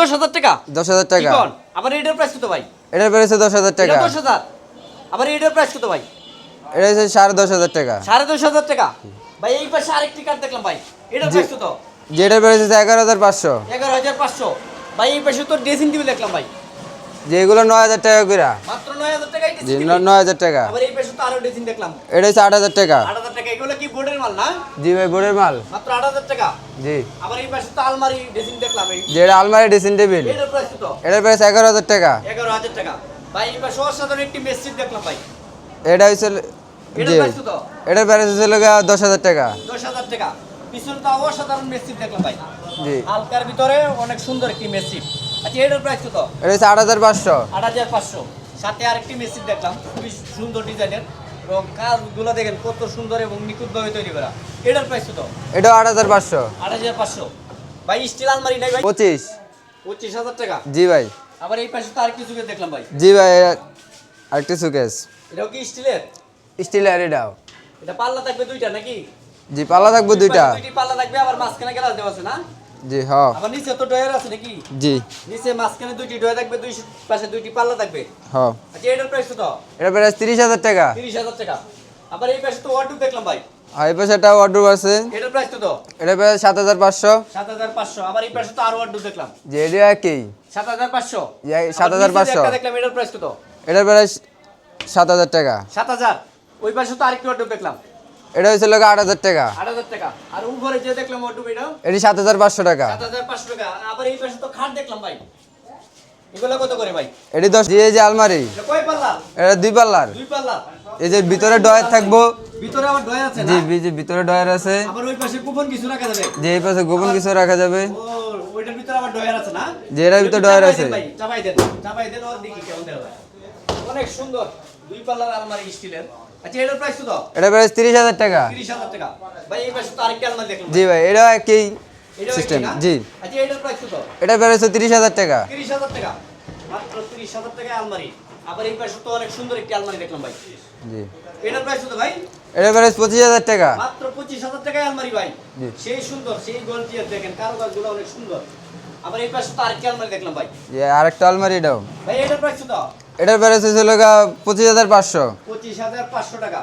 দশ হাজার টাকা? দশ হাজার টাকা। কোন? আবার এটার প্রাইস কত ভাই? এটার প্রাইস দশ হাজার টাকা। দশ হাজার। আবার এটার প্রাইস কত ভাই? এটা হচ্ছে সাড়ে দশ হাজার টাকা। সাড়ে দশ হাজার টাকা। ভাই এই পাশে আরেকটি কার্ড দেখলাম ভাই। এটার প্রাইস কত? যেটার প্রাইস হচ্ছে এগারো হাজার পাঁচশো। এগারো হাজার পাঁচশো। ভাই এই পাশে তো ড্রেসিং টেবিল দেখলাম ভাই। যেগুলো নয় হাজার টাকা করে মাত্র নয় হাজার ন- নয় হাজার টাকা। আবার এই পাশে তো আরও ড্রেসিং দেখলাম। এটা হচ্ছে আট হাজার টাকা। আট হাজার টাকা এগুলো কি বোর্ডের মাল না? জি ভাই বোর্ডের মাল। মাত্র আট হাজার টাকা? জি। আবার এই পাশে তো আলমারি ড্রেসিং দেখলাম এই। যেটা আলমারি ড্রেসিং টেবিল এটার প্রাইস কত? এটার প্রাইস এগারো হাজার টাকা। এগারো হাজার টাকা। ভাই এই পাশে অসাধারণ একটি মেসিট দেখলাম ভাই। এটা হচ্ছে এটার প্রাইস কত? এটার প্রাইস লগা দশ টাকা। দশ হাজার টাকা। পিছনে তো অসাধারণ মেসিট দেখলাম ভাই। জি। হালকার ভিতরে অনেক সুন্দর একটি মেসিট আচ্ছা এটার প্রাইস কত? এটা হচ্ছে আট হাজার পাঁচশো। আট হাজার পাঁচশো। সাথে আরেকটি মেসিট দেখলাম। খুবই সুন্দর ডিজাইনের এবং কাজগুলো দেখেন কত সুন্দর এবং নিখুঁতভাবে তৈরি করা। এটার প্রাইস কত? এটাও আট হাজার পাঁচশো। আট হাজার পাঁচশো। ভাই স্টিল আলমারি নাই ভাই? পঁচিশ। পঁচিশ হাজার টাকা? জি ভাই। আবার এই পাশে তো আর কিছু দেখলাম ভাই। জি ভাই আরেকটি সুকেস এটাও কি স্টিলের স্টিলের এটাও। এটা পাল্লা থাকবে দুইটা নাকি? জি পাল্লা থাকব দুইটা। দুইটি পাল্লা থাকবে আবার মাঝখানে গ্লাস দেওয়া আছে না? জি হ আবার নিচে তো ডয়ার আছে নাকি? জি। নিচে মাঝখানে দুইটি ডয়ার থাকবে দুই পাশে দুইটি পাল্লা থাকবে। হ আচ্ছা এটার প্রাইস কত? এটার প্রাইস তিরিশ হাজার টাকা। তিরিশ হাজার টাকা। আবার এই পাশে তো ওয়ার্ডরোব দেখলাম ভাই। আর এই পাশে একটা ওয়ার্ডরোব আছে। এটার প্রাইস কত? এটার প্রাইস সাত হাজার পাঁচশো। সাত হাজার পাঁচশো। আবার এই পাশে তো আরও ওয়ার্ডরোব দেখলাম। যে এটা একই। সাত হাজার পাঁচশো। যে সাত হাজার পাঁচশো। দেখলাম এটার প্রাইস কত? এটার প্রাইস সাত হাজার টাকা। সাত হাজার। ওই পাশে তো আরেকটি ওয়ার্ডরোব দেখলাম। এটা হচ্ছে লোক আট হাজার টাকা। আট হাজার টাকা। আর উপরে যে দেখলাম ওয়ার্ডরোব এটা এটি সাত হাজার পাঁচশো টাকা। সাত হাজার পাঁচশো টাকা। আবার এই পাশে তো খাট দেখলাম ভাই। এগুলো কত করে ভাই? এটি দশ জি এই যে আলমারি। এটা কয় পাল্লা এটা দুই পাল্লার। দুই পাল্লা এই যে ভিতরে ডয়ার থাকব। ভিতরে আবার ডয় আছে জি যে ভিতরে ডয়ার আছে। আবার ওই পাশে কুপন কিছু রাখা যাবে। যে এই পাশে গোপন কিছু রাখা যাবে। ওইটার ভিতরে আবার ডয়ার আছে না? এটার ভিতরে ডয়ার আছে। ভাই চাপাই দেন। চাপাই দেন ওর দেখি কেমন দেখা অনেক সুন্দর। দুই পাল্লার আলমারি স্টিলের। আচ্ছা এটার প্রাইস কত? এটার প্রাইস তিরিশ হাজার টাকা। তিরিশ হাজার টাকা। ভাই এই পাশে তো আরেকটা আলমারি দেখলাম। জি ভাই একই এটাও সিস্টেম জি। আচ্ছা এটার প্রাইস কত? এটার প্রাইস হচ্ছে তিরিশ হাজার টাকা। তিরিশ হাজার টাকা। মাত্র তিরিশ হাজার আলমারি। আবার এই পাশে তো অনেক সুন্দর একটি আলমারি দেখলাম ভাই। জি। এটার প্রাইস কত ভাই? এটার প্রাইস পঁচিশ হাজার টাকা। মাত্র পঁচিশ হাজার টাকায় আলমারি ভাই। সেই সুন্দর সেই গোলটিয়ার দেখেন কারুকাজগুলো অনেক সুন্দর। আবার এই পাশে তো আরেকটি আলমারি দেখলাম ভাই। যে আরেকটা আলমারি এটাও। ভাই এটার প্রাইস কত? এটার প্রাইস হলো পঁচিশ হাজার পাঁচশো। পঁচিশ হাজার পাঁচশো টাকা।